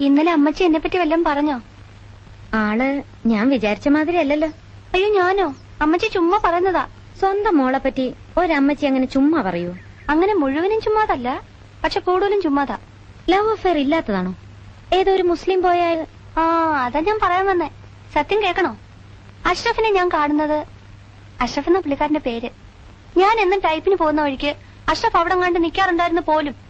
ഇന്നലെ അമ്മച്ചി എന്നെ പറ്റി വല്ലതും പറഞ്ഞോ? ആൾ ഞാൻ വിചാരിച്ച മാതിരി അല്ലല്ലോ. അയ്യോ ഞാനോ? അമ്മച്ചി ചുമ്മാ പറയുന്നതാ. സ്വന്തം മോളെ പറ്റി ഒരമ്മച്ചി അങ്ങനെ ചുമ്മാ പറയൂ. അങ്ങനെ മുഴുവനും ചുമ്മാതല്ല പക്ഷെ കൂടുതലും ചുമ്മാതാ. Love affair ഇല്ലാത്തതാണോ? ഏതോ ഒരു മുസ്ലിം പോയാൽ ആ അതാ ഞാൻ പറയാൻ വന്നേ. സത്യം കേൾക്കണോ? അഷ്റഫിനെ ഞാൻ കാണുന്നത് അഷ്റഫ് എന്ന പുള്ളിക്കാരന്റെ പേര്. ഞാൻ എന്നും ടൈപ്പിന് പോകുന്ന വഴിക്ക് അഷ്റഫ് അവിടെ കണ്ട് നിൽക്കാറുണ്ടായിരുന്നു പോലും.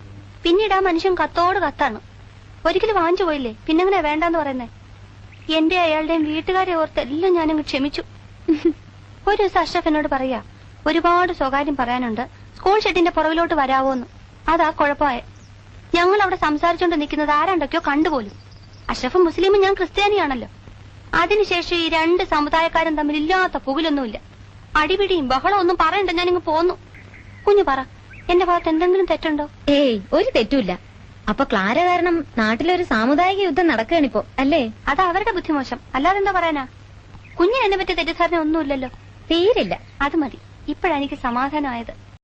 പിന്നീട് ആ മനുഷ്യൻ കത്തോട് കത്താണ്. ഒരിക്കലും വാങ്ങിച്ചു പോയില്ലേ? പിന്നെങ്ങനെ വേണ്ടെന്ന് പറയുന്നേ? എന്റെ അയാളുടെയും വീട്ടുകാരെ ഓർത്ത് എല്ലാം ഞാനങ്ങ് ക്ഷമിച്ചു. ഒരു ദിവസം അഷ്റഫ് എന്നോട് പറയാ ഒരുപാട് സ്വകാര്യം പറയാനുണ്ട്. സ്കൂൾ ഷെഡിന്റെ പുറകിലോട്ട് വരാവോന്ന്. അതാ കുഴപ്പമായ. ഞങ്ങൾ അവിടെ സംസാരിച്ചുകൊണ്ട് നിൽക്കുന്നത് ആരാണ്ടൊക്കെയോ കണ്ടുപോലും. അഷ്റഫ് മുസ്ലിമും ഞാൻ ക്രിസ്ത്യാനിയാണല്ലോ. അതിനുശേഷം ഈ രണ്ട് സമുദായക്കാരും തമ്മിൽ ഇല്ലാത്ത പുകിലൊന്നുമില്ല. അടിപിടിയും ബഹളവും ഒന്നും പറയണ്ട ഞാനിങ്ങ് പോന്നു. കുഞ്ഞു പറ. എന്റെ ഭാഗത്ത് എന്തെങ്കിലും തെറ്റുണ്ടോ? ഏയ് ഒരു തെറ്റുമില്ല. അപ്പൊ ക്ലാര കാരണം നാട്ടിലൊരു സാമുദായിക യുദ്ധം നടക്കുകയാണിപ്പോ അല്ലേ? അത് അവരുടെ ബുദ്ധിമോശം അല്ലാതെ എന്താ പറയാനാ? കുഞ്ഞിനെന്നെ പറ്റിയ തെറ്റിദ്ധാരണ ഒന്നുമില്ലല്ലോ തീരില്ല അത് മതി. ഇപ്പോഴെനിക്ക് സമാധാനമായത്.